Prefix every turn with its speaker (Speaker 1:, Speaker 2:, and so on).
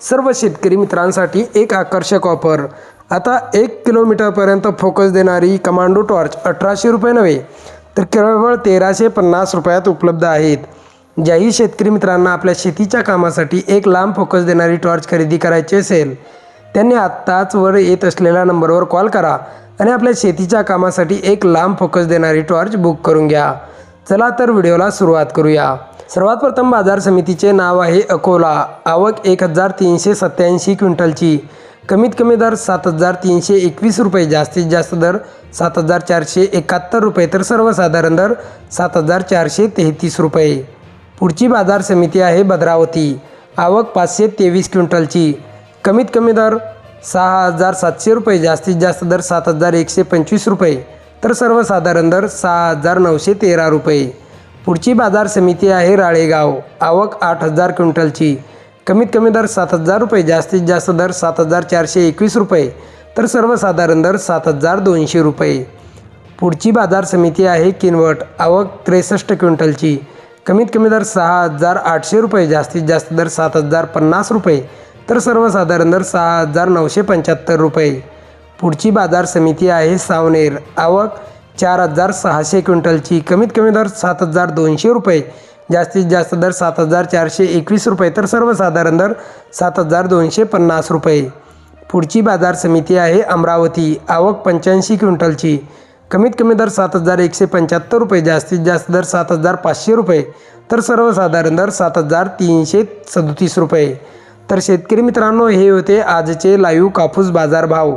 Speaker 1: सर्व शेतकरी मित्रांसाठी एक आकर्षक ऑफर. आता एक किलोमीटरपर्यंत फोकस देणारी कमांडो टॉर्च अठराशे रुपये नव्हे तर केवळ तेराशे पन्नास रुपयात उपलब्ध आहेत. ज्याही शेतकरी मित्रांना आपल्या शेतीच्या कामासाठी एक लांब फोकस देणारी टॉर्च खरेदी करायची असेल त्यांनी आत्ताच वर येत असलेल्या नंबरवर कॉल करा आणि आपल्या शेतीच्या कामासाठी एक लांब फोकस देणारी टॉर्च बुक करून घ्या. चला तर व्हिडिओला सुरुवात करूया. सर्वात प्रथम बाजार समितीचे नाव आहे अकोला. आवक एक हजार तीनशे सत्याऐंशी क्विंटलची. कमीत कमी दर सात हजार तीनशे एकवीस रुपये जास्तीत जास्त दर सात हजार चारशे एकाहत्तर रुपये तर सर्वसाधारण दर सात हजार चारशे तेहतीस रुपये. पुढची बाजार समिती आहे भद्रावती. आवक पाचशे तेवीस क्विंटलची. कमीत कमी दर सहा हजार सातशे रुपये जास्तीत जास्त दर सात हजार एकशे पंचवीस रुपये. तर सर्वसाधारण दर सहा हजार नऊशे तेरा रुपये. पुढची बाजार समिती आहे राळेगाव. आवक आठ हजार क्विंटलची. कमीत कमी दर सात हजार रुपये जास्तीत जास्त दर सात हजार चारशे एकवीस रुपये. तर सर्वसाधारण दर सात हजार दोनशे रुपये. पुढची बाजार समिती आहे किनवट. आवक त्रेसष्ट क्विंटलची. कमीत कमी दर सहा हजार आठशे रुपये जास्तीत जास्त दर सात हजार पन्नास रुपये. तर सर्वसाधारण दर सहा हजार नऊशे पंच्याहत्तर रुपये. पुढची बाजार समिती आहे सावनेर. आवक चार हजार सहाशे क्विंटलची. कमीत कमी दर सात हजार दोनशे रुपये. जास्तीत जास्त दर सात हजार चारशे एकवीस रुपये तर सर्वसाधारण दर सात हजार दोनशे पन्नास रुपये. पुढची बाजार समिती आहे अमरावती. आवक पंच्याऐंशी क्विंटलची. कमीत कमी दर सात हजार एकशे पंच्याहत्तर रुपये. जास्तीत जास्त दर सात हजार पाचशे रुपये तर सर्वसाधारण दर सात हजार तीनशे सदतीस रुपये. तर शेतकरी मित्रांनो हे होते आजचे लाईव्ह कापूस बाजार भाव